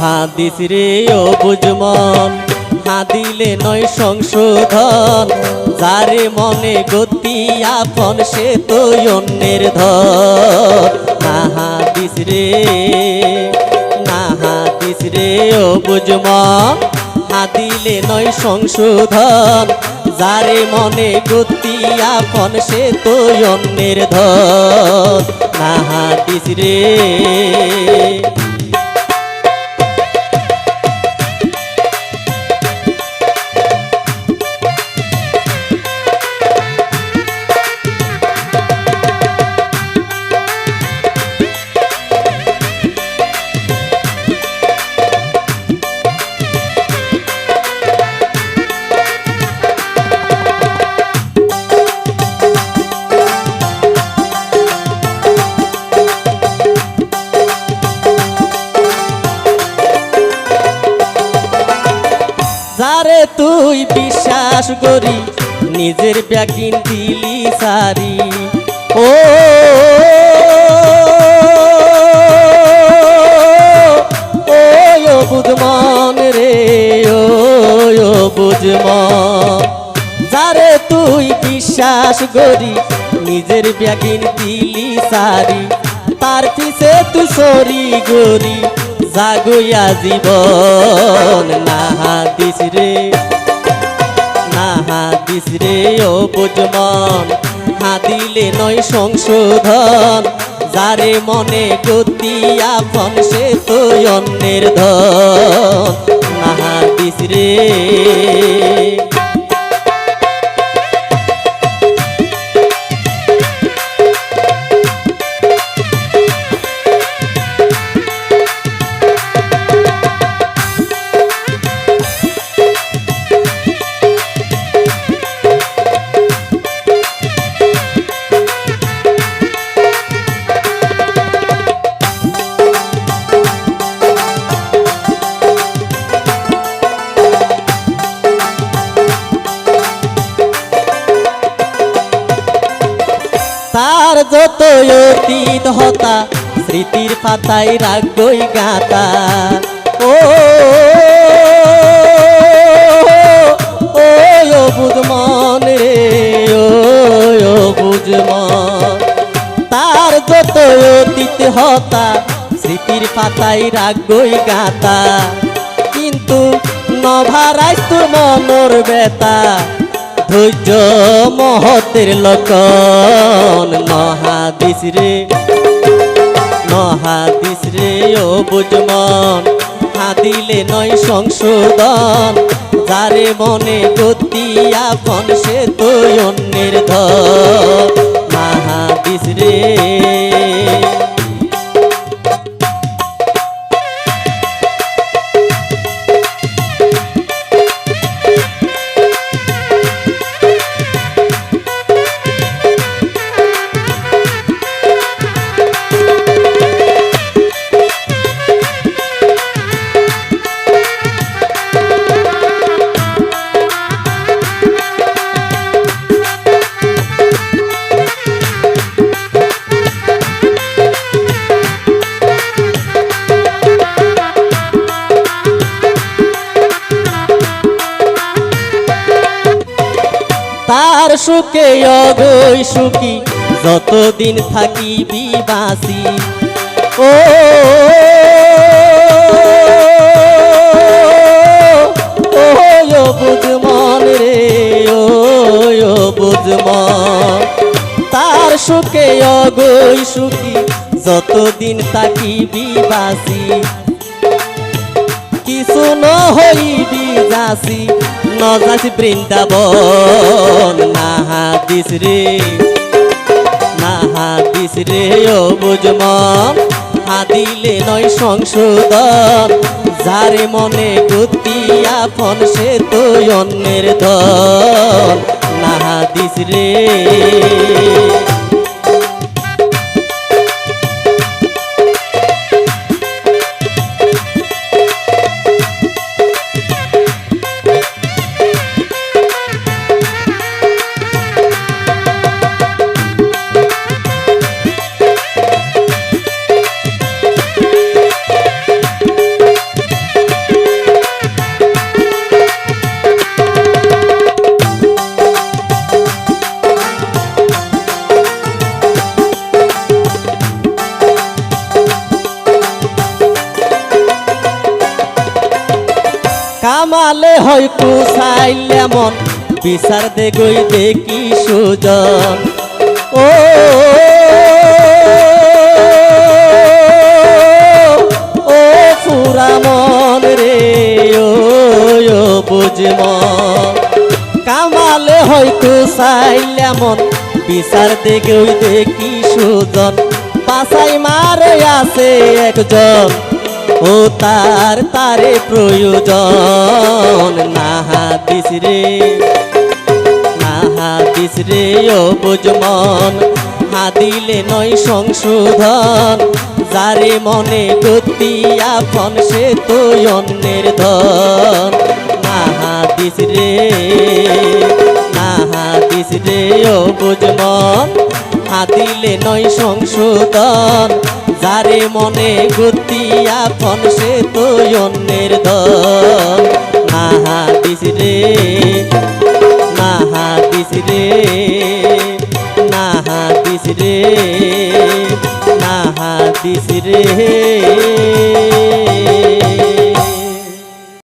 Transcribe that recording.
হাদিস রে, ও বুঝমন হাদিলে নয় সংশোধন। যারে মনে গতি আপন, সে তো অন্যের ধর না হাদিস রে না হাদিস রে, ও বুঝমন হাদিলে নয় সংশোধন। যারে মনে গতি আপন, সে তো অন্যের ধর না হাদিস রে যারে তুই বিশ্বাস করি, নিজের ব্যাকিন দিলি সারি। ও বুধমান রে, ও বুধমান যারে তুই বিশ্বাস করি, নিজের ব্যাকিন দিলি সারি, তার পিছে তুই সরি গরি। জাগুয়া জীবন। না হাদিস রে, না হাদিস রে, ও বুঝমন হাদিলে নয় সংশোধন, যারে মনে গতি আপন সে তো অন্যের ধন। না হাদিস রে তার যত অতীত হতা, স্মৃতির পাতায় রাগই গাতা ও ও বুঝমন রে, ও বুঝমন তার যত অতীত হতা, স্মৃতির পাতায় রাগই গাতা কিন্তু নভারাই তোর মনর বেতা ধৈর্য মহতের লকন মহাদিস রে মহাদিস রে, ও বুঝমন। হাদিলে নয় সংশোধন, যারে মনে গতি আপন, সে তো অন্যের ধর মহাদিস রে সুখে অগৈ সুখী, যতদিন থাকি বিবাসী। ও তার সুখে অগৈ সুখী, যতদিন থাকি বিবাসী। কিছু নহইবি যাসি নজাসি বৃন্দাবন। নাহাদিস রে নাহাদিস রে, ও বুঝমন হাদিলে নয় সংশোধন, যারে মনে গতি আপন, সে তো অন্যের দল নাহাদিস রে কামালে হয় কুসাইল এমন বিচার দে গই দেখি সুজন। ও ও ফুরামন রে, ও বুঝমন কামালে হয়তো চাইল এমন বিচার দেখে ওই দেখি সুজন। পাশাই মারে আছে একজন। ও তার তারে প্রয়োজন। না হাদিস রে, না রে ও বুঝমন হাদিলে নয় সংশোধন, যারে মনে গতি আপন সে তো অন্যের ধন। না হাদিস রে, না হাদিস রে ও বুঝমন হাদিলে নয় সংশোধন যারে মনে গতি আপন, সে তো অন্যের দিস না হাদিস রে, না রে না রে না রে।